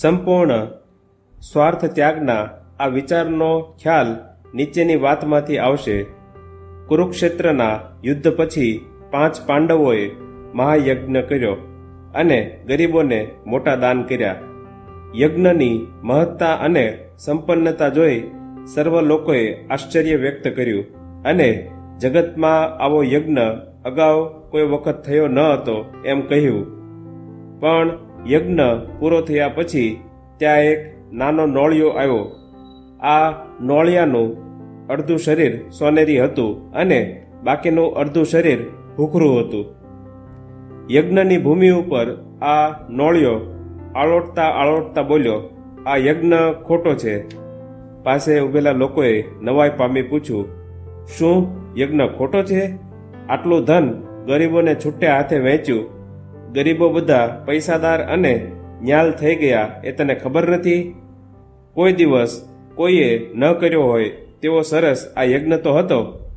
સંપૂર્ણ સ્વાર્થ ત્યાગના આ વિચારનો ખ્યાલ નીચેની વાતમાંથી આવશે. કુરુક્ષેત્રના યુદ્ધ પછી પાંચ પાંડવોએ મહાયજ્ઞ કર્યો અને ગરીબોને મોટા દાન કર્યા. યજ્ઞની મહત્તા અને સંપન્નતા જોઈ સર્વ લોકોએ આશ્ચર્ય વ્યક્ત કર્યું અને જગતમાં આવો યજ્ઞ અગાઉ કોઈ વખત થયો ન હતો એમ કહ્યું. પણ યજ્ઞ પૂરો થયા પછી ત્યાં એક નાનો નોળિયો આવ્યો. આ નોળિયાનું અડધું શરીર સોનેરી હતું અને બાકીનું અડધું શરીર ભૂખરું હતું. યજ્ઞની ભૂમિ ઉપર આ નોળિયો આળોટતા આળોટતા બોલ્યો, આ યજ્ઞ ખોટો છે. પાસે ઉભેલા લોકોએ નવાઈ પામી પૂછ્યું, શું યજ્ઞ ખોટો છે? આટલું ધન ગરીબોને છૂટે હાથે વહેંચ્યું ગરીબો બધા પૈસાદાર અને ન્યાલ થઈ ગયા એ તને ખબર નથી? કોઈ દિવસ કોઈએ ન કર્યો હોય તેવો સરસ આ યજ્ઞ તો હતો.